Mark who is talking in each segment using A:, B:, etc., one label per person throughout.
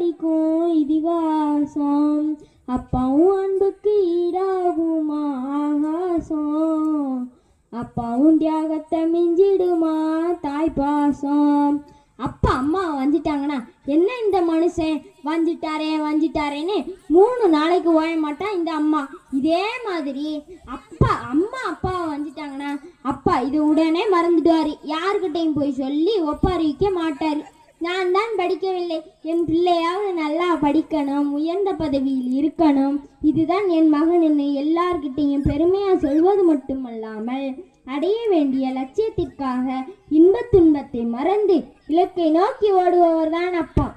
A: அடிக்கும் இதிகாசம். அப்பாவும் அன்புக்கு ஈடாகுமா ஆகாசம். அப்பாவும் தியாகத்தை மிஞ்சிடுமா தாய் பாசம். அப்பா அம்மா வந்துட்டாங்கன்னா என்ன இந்த மனுஷன்? வந்துட்டாரே வந்துட்டாரேன்னு மூணு நாளைக்கு ஓய மாட்டான் இந்த அம்மா. இதே மாதிரி அப்பா அம்மா அப்பா வந்துட்டாங்கன்னா அப்பா இது உடனே மறந்துடுவாரு. யாருக்கிட்டையும் போய் சொல்லி ஒப்பாரிக்க மாட்டாரு. நான் தான் படிக்கவில்லை. என் பிள்ளையாவது நல்லா படிக்கணும் உயர்ந்த பதவியில் இருக்கணும். இதுதான் என் மகன் என்னை எல்லார்கிட்டையும் பெருமையாக சொல்வது மட்டுமல்லாமல் அடைய வேண்டிய லட்சியத்திற்காக இன்பத் துன்பத்தை மறந்து இலக்கை நோக்கி ஓடுபவர் தான் அப்பா.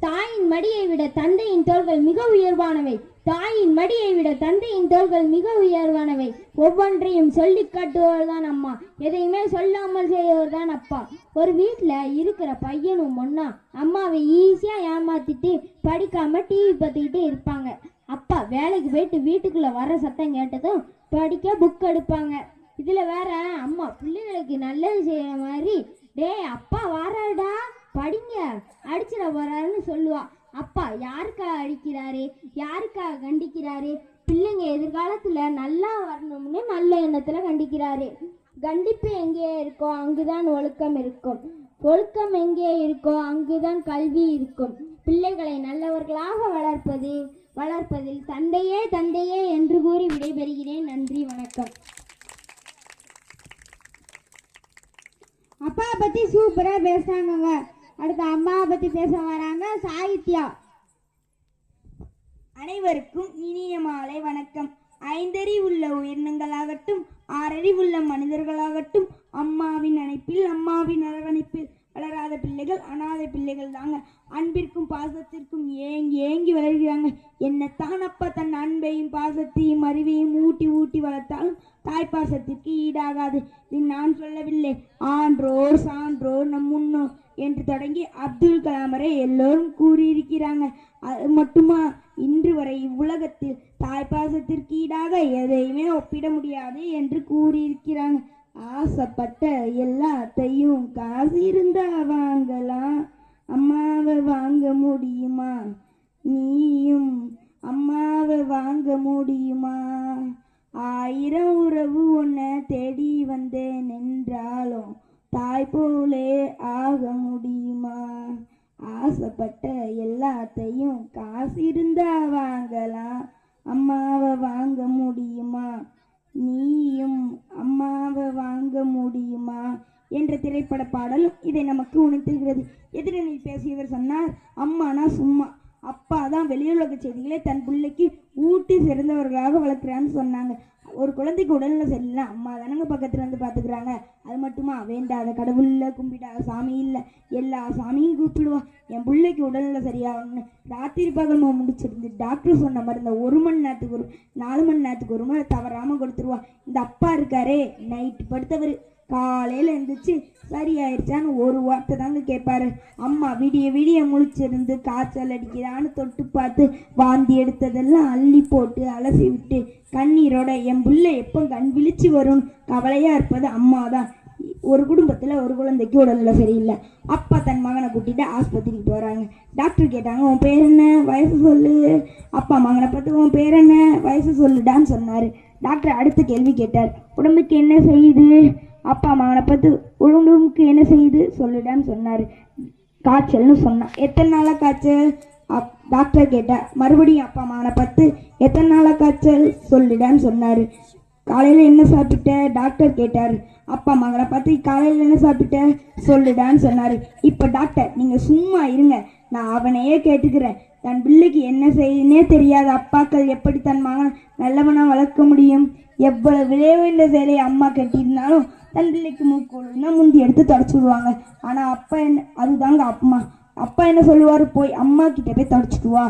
A: தாயின் மடியை விட தந்தையின் தோள்கள் மிக உயர்வானவை. தாயின் மடியை விட தந்தையின் தோள்கள் மிக உயர்வானவை. ஒவ்வொன்றையும் சொல்லி காட்டுபவர் தான் அம்மா. எதையுமே சொல்லாமல் செய்பவர் தான் அப்பா. ஒரு வீட்டில் இருக்கிற பையனும் ஒன்னா அம்மாவை ஈஸியாக ஏமாத்திட்டு படிக்காம டிவி பார்த்துக்கிட்டு இருப்பாங்க. அப்பா வேலைக்கு போயிட்டு வீட்டுக்குள்ளே வர சத்தம் கேட்டதும் படிக்க புக் எடுப்பாங்க. இதில் வேற அம்மா பிள்ளைகளுக்கு நல்லது செய்கிற மாதிரி டேய் அப்பா வாராடா படிங்க அடிச்சிட போறாருன்னு சொல்லுவாள் அப்பா யாருக்காக அழிக்கிறாரு? யாருக்காக கண்டிக்கிறாரு? பிள்ளைங்க எதிர்காலத்துல நல்லா வரணும்னு நல்ல எண்ணத்துல கண்டிக்கிறாரு. கண்டிப்பு எங்கே இருக்கோ அங்குதான் ஒழுக்கம் இருக்கும். ஒழுக்கம் எங்கே இருக்கோ அங்குதான் கல்வி இருக்கும். பிள்ளைகளை நல்லவர்களாக வளர்ப்பது வளர்ப்பதில் தந்தையே தந்தையே என்று கூறி விடைபெறுகிறேன். நன்றி வணக்கம்.
B: அப்பா பத்தி சூப்பரா பேசுறாங்க அடுத்து அம்மாவை பற்றி பேச வராங்க சாகித்யா.
C: அனைவருக்கும் இனிய மாலை வணக்கம். ஐந்தறிவுள்ள உயிரினங்களாகட்டும் ஆறறிவுள்ள மனிதர்களாகட்டும் அம்மாவின் அணைப்பில் அம்மாவின் அரவணைப்பில் வளராத பிள்ளைகள் அனாதை பிள்ளைகள் தாங்க. அன்பிற்கும் பாசத்திற்கும் ஏங்கி ஏங்கி வளர்கிறாங்க. என்னத்தான் அப்பா தன் அன்பையும் பாசத்தையும் அறிவையும் ஊட்டி ஊட்டி வளர்த்தாலும் தாய் பாசத்திற்கு ஈடாகாது. இது நான் சொல்லவில்லை. ஆன்றோர் சான்றோர் நம் தொடங்கி அப்துல் கலாமரை எல்லோரும் கூறியிருக்கிறாங்க. அது மட்டுமா? இன்று வரை இவ்வுலகத்தில் தாய் பாசத்திற்கு ஈடாக எதையுமே ஒப்பிட முடியாது என்று கூறியிருக்கிறாங்க. ஆசைப்பட்ட எல்லாத்தையும் காசு இருந்தா வாங்கலாம். அம்மாவை வாங்க முடியுமா? நீயும் அம்மாவை வாங்க முடியுமா? ஆயிரம் உறவு ஒன்ன தேடி வந்தேன் என்றாலும் தாய் போலே ஆக முடியுமா? ஆசைப்பட்ட எல்லாத்தையும் காசு இருந்தா வாங்கலாம். அம்மாவை வாங்க முடியுமா? நீயும் அம்மாவை வாங்க முடியுமா? என்ற திரைப்பட பாடலும் இதை நமக்கு உணர்த்துகிறது. எதிரணியில் பேசியவர் சொன்னார் அம்மானா சும்மா. அப்பா தான் வெளியுலக செய்திகளை தன் பிள்ளைக்கு ஊட்டி சிறந்தவர்களாக வளர்க்குறான்னு சொன்னாங்க. ஒரு குழந்தைக்கு உடல்நிலை சரியில்லை அம்மா தானங்க பக்கத்தில் வந்து பார்த்துக்கிறாங்க அது மட்டுமா? வேண்டாத கடவுளில் இல்லை சாமி இல்லை. எல்லா சாமியும் கூப்பிடுவா என் பிள்ளைக்கு உடல்நிலை சரியாகணும்னு ராத்திரி பகல் முடிச்சிருந்து டாக்டர் சொன்ன மருந்தை ஒரு மணி நேரத்துக்கு ஒரு நாலு மணி நேரத்துக்கு ஒரு முறை தவறாமல் கொடுத்துருவா. இந்த அப்பா இருக்காரே நைட்டு படுத்தவர். காலையில் எழுந்திரிச்சு சரியாயிருச்சான்னு ஒரு வார்த்தை தாங்க கேட்பாரு. அம்மா விடிய விடிய முழிச்சிருந்து காய்ச்சல் அடிக்கிறான்னு தொட்டு பார்த்து வாந்தி எடுத்ததெல்லாம் அள்ளி போட்டு அலசி விட்டு கண்ணீரோட என் பிள்ளை எப்போ கண் விழிச்சு வரும் கவலையாக இருப்பது அம்மா தான் ஒரு குடும்பத்தில் ஒரு குழந்தைக்கு உடல்நிலை சரியில்லை. அப்பா தன் மகனை கூட்டிகிட்டு ஆஸ்பத்திரிக்கு போகிறாங்க டாக்டர் கேட்டாங்க உன் பேர் என்ன? வயசு சொல்லு. அப்பா மகனை பார்த்து உன் பேர் என்ன? வயசு சொல்லுடான்னு சொன்னார். டாக்டர் அடுத்த கேள்வி கேட்டார். உடம்புக்கு என்ன செய்யுது? அப்பா மகனை பார்த்து உடம்புக்கு என்ன செய்யுது? சொல்லுடான்னு சொன்னார். காய்ச்சல்னு சொன்னான் எத்தனை நாளாக காய்ச்சல்? அப் டாக்டர் கேட்டார். மறுபடியும் அப்பா மகனை பார்த்து எத்தனை நாளாக காய்ச்சல்? சொல்லுடான்னு சொன்னார். காலையில் என்ன சாப்பிட்ட? டாக்டர் கேட்டார். அப்பா மகனை பார்த்து காலையில் என்ன சாப்பிட்ட? சொல்லுடான்னு சொன்னார். இப்போ டாக்டர் நீங்கள் சும்மா இருங்க. நான் அவனையே கேட்டுக்கிறேன். தன் பிள்ளைக்கு என்ன செய்யுன்னே தெரியாத அப்பாக்கள் எப்படி தன் மகன் நல்லவனா வளர்க்க முடியும்? எவ்வளவு விளைவுள்ள சேலையை அம்மா கட்டியிருந்தாலும் தன் பிள்ளைக்கு மூக்கோடுனா முந்தி எடுத்து தொடச்சி விடுவாங்க. ஆனால் அப்பா என்ன அதுதாங்க அம்மா. அப்பா என்ன சொல்லுவார்? போய் அம்மா கிட்ட போய் தொடச்சிட்டு வா.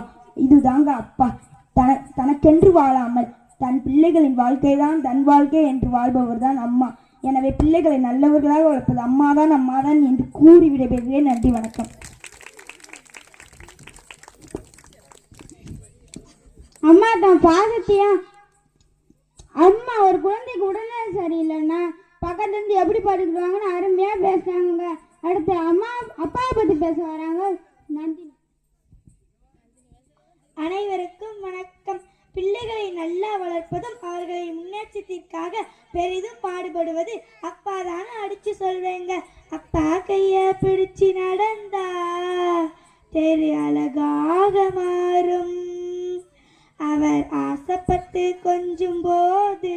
C: இதுதாங்க அப்பா. தன தனக்கென்று வாழாமல் தன் பிள்ளைகளின் வாழ்க்கை தான் தன் வாழ்க்கை என்று வாழ்பவர் தான் அம்மா. எனவே பிள்ளைகளை நல்லவர்களாக வளர்ப்பது அம்மாதான் அம்மாதான் என்று கூறி விடைபெறுகிறேன். நன்றி வணக்கம்.
B: அம்மா தான் பாதத்தையா அம்மா ஒரு குழந்தைக்கு உடனே சரியில்லைன்னா பக்கத்துல இருந்து எப்படி பாத்துக்கிடுவாங்கன்னு அருமையா பேசுறாங்க அடுத்து அம்மா அப்பாவை பத்தி பேச வராங்க. நன்றி.
D: அனைவருக்கும் வணக்கம். பிள்ளைகளை நல்லா வளர்ப்பதும் அவர்களின் முன்னேற்றத்திற்காக பெரிதும் பாடுபடுவது அப்பா தானே அடிச்சு சொல்வேங்க. அப்பா கைய பிடிச்சு நடந்தா தெரிய அழகாக அவர் ஆசைப்பட்டு கொஞ்சும் போது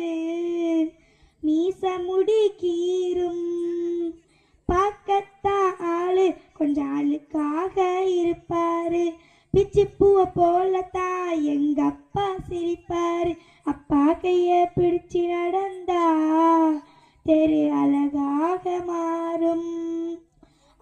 D: மீச முடி கீரும் பார்க்கத்தா ஆளு கொஞ்சம் ஆளுக்காக இருப்பாரு. பிச்சி பூவை போலத்தான் எங்க அப்பா சிரிப்பாரு. அப்பா கைய பிடிச்சு நடந்தா தெரு அழகாக மாறும்.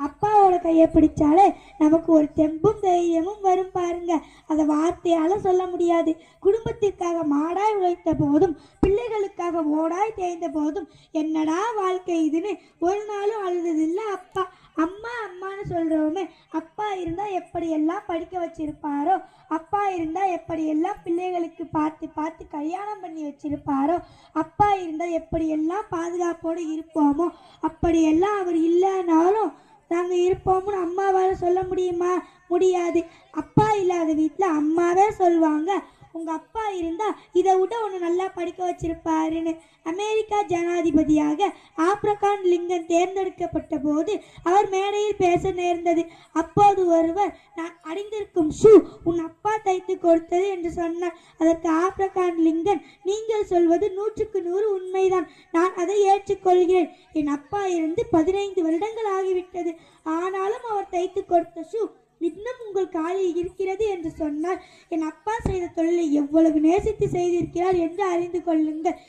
D: அப்பாவோட கையை பிடிச்சாலே நமக்கு ஒரு தெம்பும் தைரியமும் வரும் பாருங்க. அதை வார்த்தையால சொல்ல முடியாது. குடும்பத்திற்காக மாடாய் உழைத்த போதும் பிள்ளைகளுக்காக ஓடாய் தேய்ந்த போதும் என்னடா வாழ்க்கை இதுன்னு ஒரு நாளும் அழுததில்ல அப்பா. அம்மா அம்மான்னு சொல்கிறவமே அப்பா இருந்தால் எப்படியெல்லாம் படிக்க வச்சிருப்பாரோ அப்பா இருந்தால் எப்படியெல்லாம் பிள்ளைகளுக்கு பார்த்து பார்த்து கல்யாணம் பண்ணி வச்சிருப்பாரோ அப்பா இருந்தால் எப்படியெல்லாம் பாதுகாப்போடு இருப்போமோ அப்படியெல்லாம் அவர் இல்லைனாலும் நாங்கள் இருப்போம்னு அம்மாவால் சொல்ல முடியுமா? முடியாது. அப்பா இல்லாத வீட்டில் அம்மாவே சொல்லுவாங்க. உங்கள் அப்பா இருந்தால் இதை விட ஒன்று நல்லா படிக்க வச்சிருப்பாருன்னு அமெரிக்கா ஜனாதிபதியாக ஆப்ரகான் லிங்கன் தேர்ந்தெடுக்கப்பட்ட போது அவர் மேடையில் பேச நேர்ந்தது. அப்போது ஒருவர் நான் அணிந்திருக்கும் ஷூ உன் அப்பா தைத்து கொடுத்தது என்று சொன்னார். அதற்கு ஆப்ரகான் லிங்கன் நீங்கள் சொல்வது நூற்றுக்கு நூறு உண்மைதான். நான் அதை ஏற்றுக்கொள்கிறேன். என் அப்பா இருந்து பதினைந்து வருடங்கள் ஆகிவிட்டது. ஆனாலும் அவர் தைத்து கொடுத்த ஷூ இன்னும் உங்கள் காலில் இருக்கிறது என்று சொன்னார். என் அப்பா செய்த தொழிலை எவ்வளவு நேசித்து செய்திருக்கிறார் என்று அறிந்து கொள்ளுங்கள்.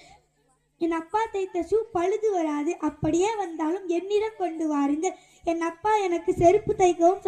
D: என் அப்பா தைத்த ஷூ பழுது வராது. அப்படியே வந்தாலும் என்னிடம் கொண்டு வாருங்கள். என் அப்பா எனக்கு செருப்பு தைக்கவும்